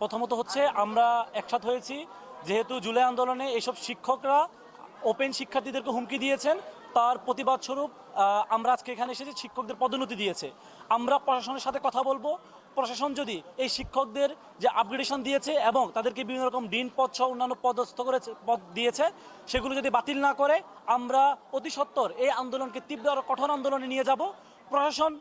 প্রথমত হচ্ছে আমরা একসাথ হয়েছি, যেহেতু জুলাই আন্দোলনে এইসব শিক্ষকরা ওপেন শিক্ষার্থীদেরকে হুমকি দিয়েছেন, তার প্রতিবাদ স্বরূপ আমরা আজকে এখানে এসেছি, শিক্ষকদের পদোন্নতি দিয়েছে। আমরা প্রশাসনের সাথে কথা বলব। প্রশাসন যদি এই শিক্ষকদের যে আপগ্রেডেশন দিয়েছে এবং তাদেরকে বিভিন্ন রকম ডিন পদ সহ অন্যান্য পদস্থ করেছে, পদ দিয়েছে, সেগুলো যদি বাতিল না করে, আমরা অতি সত্বর এই আন্দোলনকে তীব্র আরও কঠোর আন্দোলনে নিয়ে যাব। প্রশাসন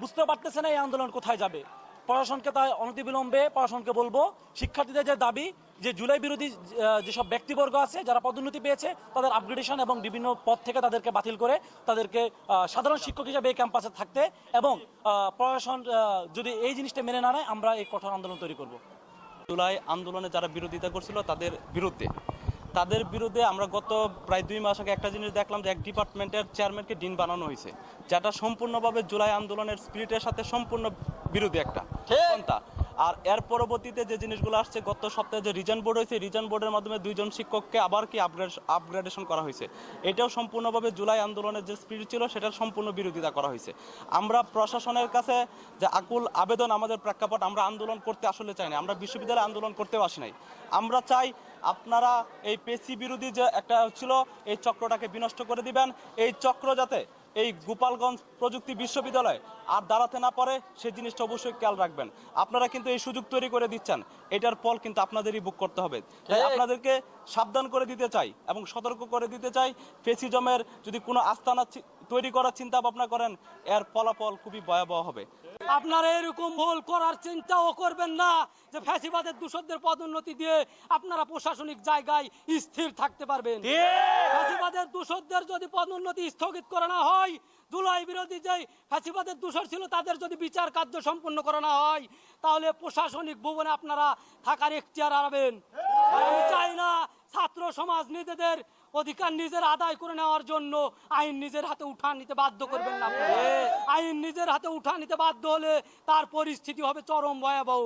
বুঝতে পারতেছে না এই আন্দোলন কোথায় যাবে। প্রশাসনকে তাই অনতিবিলম্বে প্রশাসনকে বলব, শিক্ষার্থীদের যে দাবি যে জুলাই বিরোধী যেসব ব্যক্তিবর্গ আছে, যারা পদোন্নতি পেয়েছে, তাদের আপগ্রেডেশন এবং বিভিন্ন পদ থেকে তাদেরকে বাতিল করে তাদেরকে সাধারণ শিক্ষক হিসেবে এই ক্যাম্পাসে থাকতে এবং প্রশাসন যদি এই জিনিসটা মেনে না নেয়, আমরা এই কঠোর আন্দোলন তৈরি করব। জুলাই আন্দোলনে যারা বিরোধিতা করছিল, তাদের বিরুদ্ধে। তাদের বিরুদ্ধে আমরা গত প্রায় দুই মাস আগে একটা জিনিস দেখলাম যে এক ডিপার্টমেন্টের চেয়ারম্যানকে ডিন বানানো হয়েছে, যেটা সম্পূর্ণভাবে জুলাই আন্দোলনের স্পিরিটের সাথে সম্পূর্ণ বিরোধী একটা পন্থা আর এর পরবর্তীতে যে জিনিসগুলো আসছে গত সপ্তাহে যে রিজন বোর্ড হয়েছে রিজন বোর্ডের মাধ্যমে দুইজন শিক্ষককে আবার কি আপগ্রেড আপগ্রেডেশন করা হয়েছে। এটাও সম্পূর্ণভাবে জুলাই আন্দোলনের যে স্পিরিট ছিল সেটার সম্পূর্ণ বিরোধিতা করা হয়েছে। আমরা প্রশাসনের কাছে যে আকুল আবেদন আমাদের প্রেক্ষাপট আমরা আন্দোলন করতে আসলে চাই না আমরা বিশ্ববিদ্যালয়ে আন্দোলন করতেও আসি নাই। আমরা চাই আপনারা এই পেসি বিরোধী যে একটা ছিল এই চক্রটাকে বিনষ্ট করে দিবেন। এই চক্র যাতে এই গোপালগঞ্জ প্রযুক্তি বিশ্ববিদ্যালয় আর দাঁড়াতে না পারে সেই জিনিসটা অবশ্যই খেয়াল রাখবেন। আপনারা কিন্তু এই সুযোগ তৈরি করে দিচ্ছেন। এটার ফল কিন্তু আপনাদেরই বুক করতে হবে। তাই আপনাদেরকে সাবধান করে দিতে চাই এবং সতর্ক করে দিতে চাই। ফেসিজমের যদি কোনো আস্তানা তৈরি করার চিন্তা ভাবনা করেন এর ফলাফল খুবই ভয়াবহ হবে। আপনারা এরকম ভুল করার চিন্তাও করবেন না যে ফ্যাসিবাদের দূষকদের পদোন্নতি দিয়ে আপনারা প্রশাসনিক জায়গায় স্থির থাকতে পারবেন। ফ্যাসিবাদের দূষকদের যদি পদোন্নতি স্থগিত করা না হয় জুলাই বিরোধী যে ফ্যাসিবাদের দূষর ছিল তাদের যদি বিচার কার্য সম্পন্ন করা না হয় তাহলে প্রশাসনিক ভবনে আপনারা থাকার এখতিয়ার হারাবেন। আমি চাই না ছাত্র সমাজ নিজেদের অধিকার নিজের আদায় করে নেওয়ার জন্য আইন নিজের হাতে উঠা নিতে বাধ্য করবেন না। আইন নিজের হাতে উঠা নিতে বাধ্য হলে তার পরিস্থিতি হবে চরম ভয়াবহ